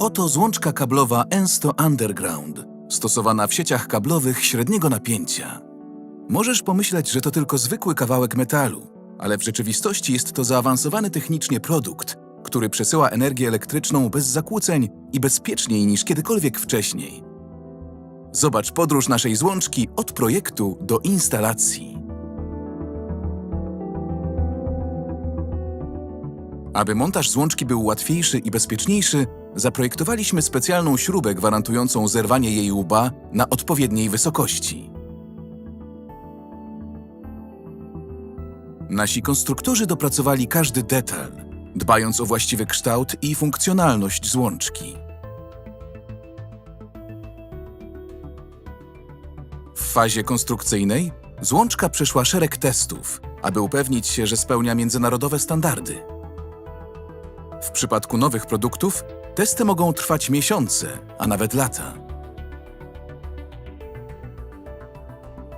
Oto złączka kablowa Ensto Underground, stosowana w sieciach kablowych średniego napięcia. Możesz pomyśleć, że to tylko zwykły kawałek metalu, ale w rzeczywistości jest to zaawansowany technicznie produkt, który przesyła energię elektryczną bez zakłóceń i bezpieczniej niż kiedykolwiek wcześniej. Zobacz podróż naszej złączki od projektu do instalacji. Aby montaż złączki był łatwiejszy i bezpieczniejszy, zaprojektowaliśmy specjalną śrubę gwarantującą zerwanie jej łba na odpowiedniej wysokości. Nasi konstruktorzy dopracowali każdy detal, dbając o właściwy kształt i funkcjonalność złączki. W fazie konstrukcyjnej złączka przeszła szereg testów, aby upewnić się, że spełnia międzynarodowe standardy. W przypadku nowych produktów testy mogą trwać miesiące, a nawet lata.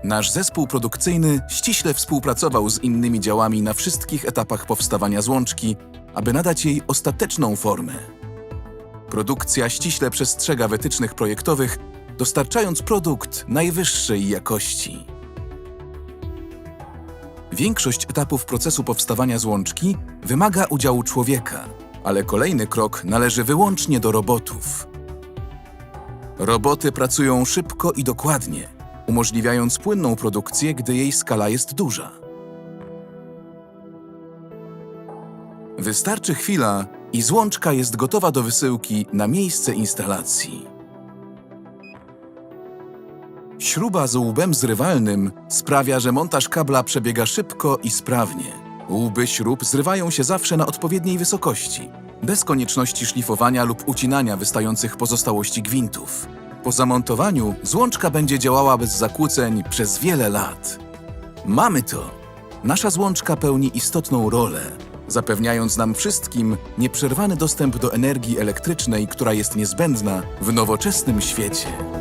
Nasz zespół produkcyjny ściśle współpracował z innymi działami na wszystkich etapach powstawania złączki, aby nadać jej ostateczną formę. Produkcja ściśle przestrzega wytycznych projektowych, dostarczając produkt najwyższej jakości. Większość etapów procesu powstawania złączki wymaga udziału człowieka, ale kolejny krok należy wyłącznie do robotów. Roboty pracują szybko i dokładnie, umożliwiając płynną produkcję, gdy jej skala jest duża. Wystarczy chwila i złączka jest gotowa do wysyłki na miejsce instalacji. Śruba z łbem zrywalnym sprawia, że montaż kabla przebiega szybko i sprawnie. Łby śrub zrywają się zawsze na odpowiedniej wysokości, bez konieczności szlifowania lub ucinania wystających pozostałości gwintów. Po zamontowaniu złączka będzie działała bez zakłóceń przez wiele lat. Mamy to! Nasza złączka pełni istotną rolę, zapewniając nam wszystkim nieprzerwany dostęp do energii elektrycznej, która jest niezbędna w nowoczesnym świecie.